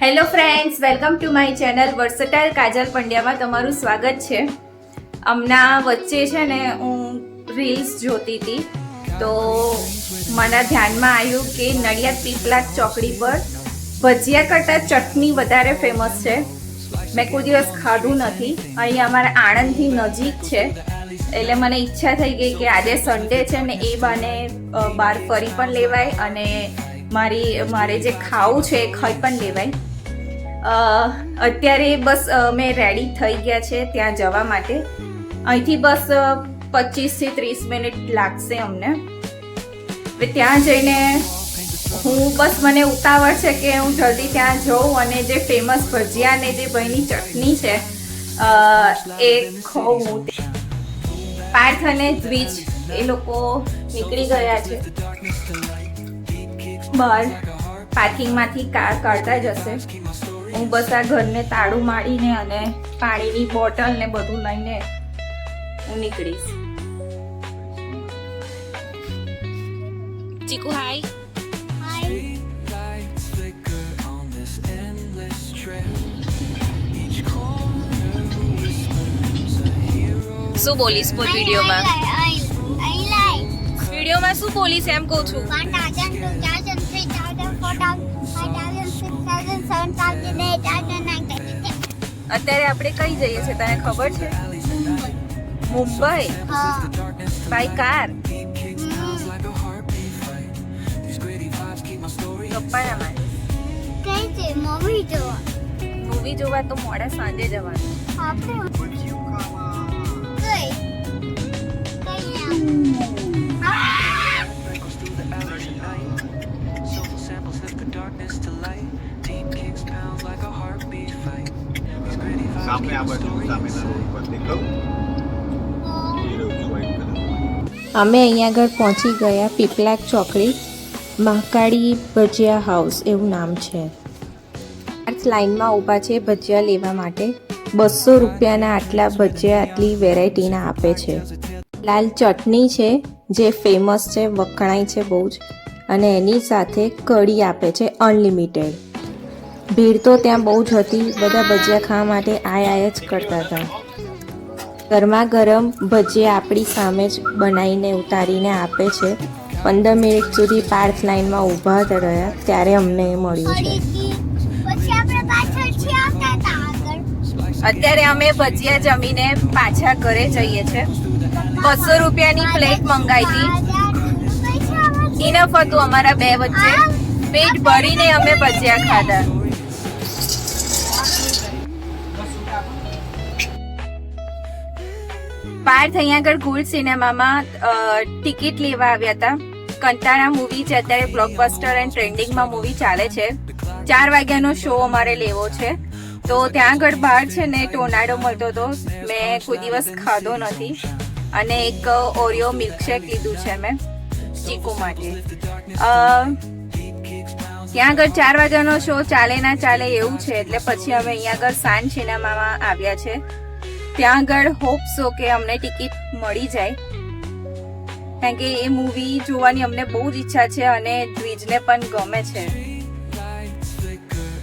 Hello friends welcome to my channel versatile Kajal પંડ્યામાં તમારું સ્વાગત છે. હમણાં વચ્ચે છે ને હું રીલ્સ જોતી હતી. તો મને ધ્યાનમાં આવ્યું કે નડિયાદ પીપલાદ ચોકડી પર ભજીયા કરતાં ચટણી વધારે ફેમસ છે. મેં કોઈ દિવસ ખાધું નથી. અહીં અમારા આણંદથી નજીક છે. એટલે મને ઈચ્છા થઈ ગઈ કે આજે સન્ડે છે ને એ બાને બહાર ફરી પણ લેવાય અને મારી, મારે જે ખાવું છે એ ખાઈ પણ લેવાય. અત્યારે બસ અમે રેડી થઈ ગયા છે ત્યાં જવા માટે. અહીંથી બસ પચીસથી ત્રીસ મિનિટ લાગશે અમને. હવે ત્યાં જઈને હું બસ મને ઉતાવળ છે કે હું જલ્દી ત્યાં જઉં અને જે ફેમસ ભજીયા ને જે ભાઈની ચટણી છે એ ખાઉં પાર્થ અને દ્વિજ, એ લોકો નીકળી ગયા છે. બહાર પાર્કિંગમાંથી કાર કાઢતા જશે હું બસ આ ઘરને તાળું મારીને અને પાણીની બોટલ ને બધું લઈને હું નીકળીશ ચીકુ હાય શું બોલીશ બોલ વિડીયોમાં વિડીયોમાં શું બોલીશ એમ કહું છું અત્યારે આપણે કઈ જઈએ છીએ? તને ખબર છે? મુંબઈ. બાય કાર મૂવી જોવા. તો મોડા સાંજે જવાનું. Echoes અમે અહીંયા આગળ પહોંચી ગયા પીપલાક ચોકડી, મહાકાળી ભજીયા હાઉસ એવું નામ છે. લાઇનમાં ઊભા છે ભજીયા લેવા માટે. બસો રૂપિયાના આટલા ભજીયા આટલી વેરાયટીના આપે છે. લાલ ચટણી છે, જે ફેમસ છે, વખણાય છે બહુ જ. અને એની સાથે કઢી આપે છે અનલિમિટેડ ભીડ તો ત્યાં બહુ જ હતી, બધા ભજીયા ખાવા માટે આય જ કરતા હતા. ગરમા ગરમ ભજીયા આપણી સામે જ બનાવીને ઉતારીને આપે છે. પંદર મિનિટ સુધી પાર્થ લાઇનમાં ઊભા રહ્યા ત્યારે અમને એ મળ્યું છે. પછી આપણે પાછળથી આવતા હતા આગળ. અત્યારે અમે ભજીયા જમીને પાછા ઘરે જઈએ છે. બસો રૂપિયાની પ્લેટ મંગાવી હતી. ઇનફ હતું અમારા બે વચ્ચે. પેટ ભરીને અમે ભજીયા ખાધા. પાર્થ અહીંયા આગળ ગુલ સિનેમામાં ટિકિટ લેવા આવ્યા હતા. કંટાળા મૂવી છે. અત્યારે બ્લોકબસ્ટર એન્ડ ટ્રેન્ડિંગમાં મૂવી ચાલે છે. ચાર વાગ્યાનો શો અમારે લેવો છે. તો ત્યાં આગળ બહાર છે ને ટોનાડો મળતો હતો. મેં કોઈ દિવસ ખાધો નથી. અને એક ઓરિયો મિલ્કશેક લીધું છે મેં ચીકુ માટે. ત્યાં આગળ ચાર વાગ્યાનો શો ચાલે ના ચાલે એવું છે. એટલે પછી અમે અહીંયા આગળ સાન સિનેમામાં આવ્યા છે. ત્યાં આગળ હોપ સો કે અમને ટિકિટ મળી જાય. કારણ કે એ મૂવી જોવાની અમને બહુ જ ઈચ્છા છે અને દ્વિજને પણ ગમે છે.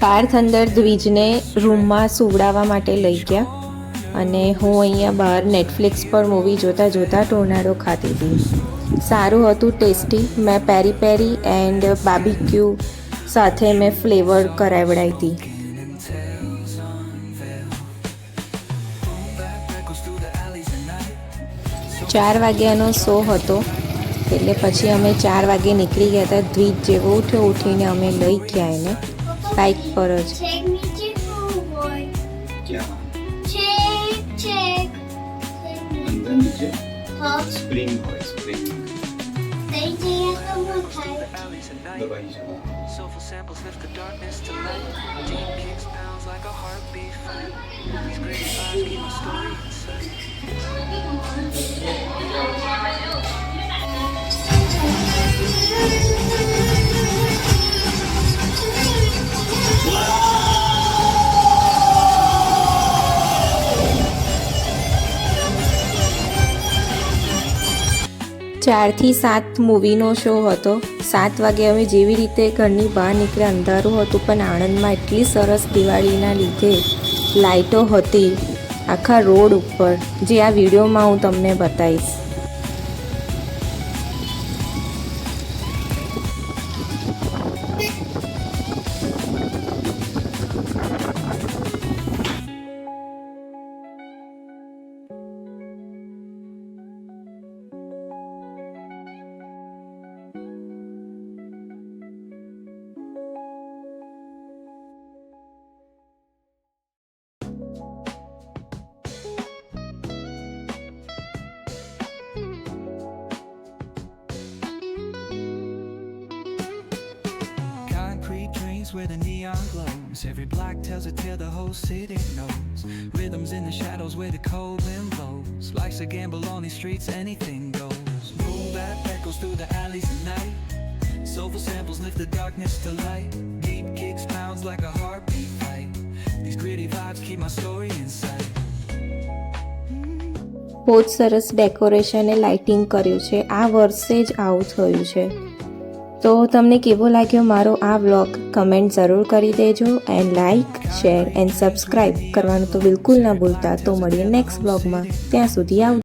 પાર્થ અંદર દ્વિજને રૂમમાં સુવડાવવા માટે લઈ ગયા અને હું અહીંયા બહાર નેટફ્લિક્સ પર મૂવી જોતા જોતા ટોર્નાડો ખાતી હતી. સારું હતું ટેસ્ટી મેં પેરી પેરી એન્ડ બાબીક્યુ સાથે મેં ફ્લેવર કરાવડાવી હતી. ચાર વાગ્યાનો શો હતો એટલે પછી અમે ચાર વાગે નીકળી ગયા હતા દ્વિજ જેવો ઉઠ્યો ઉઠીને અમે લઈ ગયા એને બાઇક પર જ. Soulful samples lift the darkness to light. Deep kicks pounds like a heartbeat ચારથી સાત મૂવીનો શો હતો. સાત વાગે અમે જેવી રીતે ઘરની બહાર નીકળ્યા, અંધારું હતું, પણ આણંદમાં એટલી સરસ દિવાળીના લીધે લાઇટો હતી આખા રોડ ઉપર, જે આ વિડીયોમાં હું તમને બતાવીશ. Concrete dreams where the neon glows. Every block tells a tale the whole city knows. Rhythms in the shadows where the cold wind blows. Life's a gamble on these streets, anything goes. Boom bap echoes through the alleys at night. Soulful samples lift the darkness to light. Deep kicks pounds like a heartbeat fight. These gritty vibes keep my story inside. બહુ જ સરસ decoration અને lighting કર્યું છે આ વર્ષે જ આવું થયું છે તો તમને કેવો લાગ્યો મારો આ વ્લોગ? કમેન્ટ જરૂર કરી દેજો and like share and subscribe કરવાનું તો બિલકુલ ના ભૂલતા. તો મળીએ નેક્સ્ટ વ્લોગમાં ત્યાં સુધી આવજો.